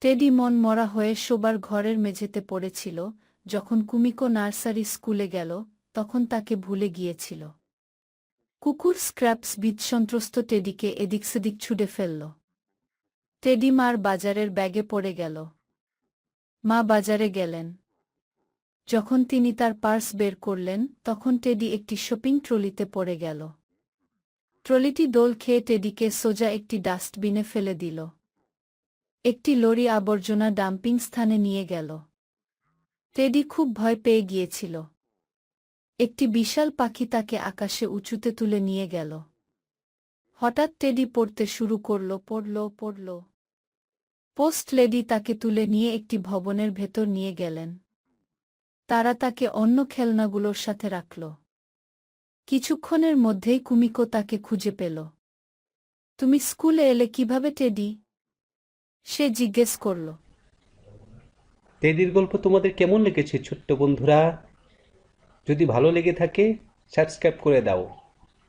Teddy মন মরা হয়ে শোবার ঘরের মেঝেতে পড়েছিল, যখন কুমিকো নার্সারি স্কুলে গেল, তখন তাকে ভুলে গিয়েছিল। কুকুর স্ক্র্যাপস বিৎসন্ত্রস্ত টেডিকে এদিক সেদিক ছুড়ে ফেলল। টেডি মার বাজারের ব্যাগে পড়ে গেল। মা বাজারে গেলেন। যখন তিনি তার পার্স বের করলেন, তখন টেডি একটি শপিং ট্রলিতে পড়ে গেল। ট্রলিটি দোল খেয়ে টেডিকে সোজা একটি ডাস্টবিনে ফেলে দিল। একটি লরি আবর্জনা ডাম্পিং স্থানে নিয়ে গেল। টেডি খুব ভয় পেয়ে গিয়েছিল। একটি বিশাল পাখি তাকে আকাশে উঁচুতে তুলে নিয়ে গেল। হঠাৎ টেডি পড়তে শুরু করল, পড়ল পড়ল। পোস্ট লেডি তাকে তুলে নিয়ে একটি ভবনের ভেতর নিয়ে গেলেন। তারা তাকে অন্য খেলনাগুলোর সাথে রাখল। কিছুক্ষণের মধ্যেই কুমিকো তাকে খুঁজে পেল। তুমি স্কুলে এলে কীভাবে, টেডি? সে জিজ্ঞেস করল। টেডির গল্প তোমাদের কেমন লেগেছে, ছোট্ট বন্ধুরা? যদি ভালো লেগে থাকে, সাবস্ক্রাইব করে দাও।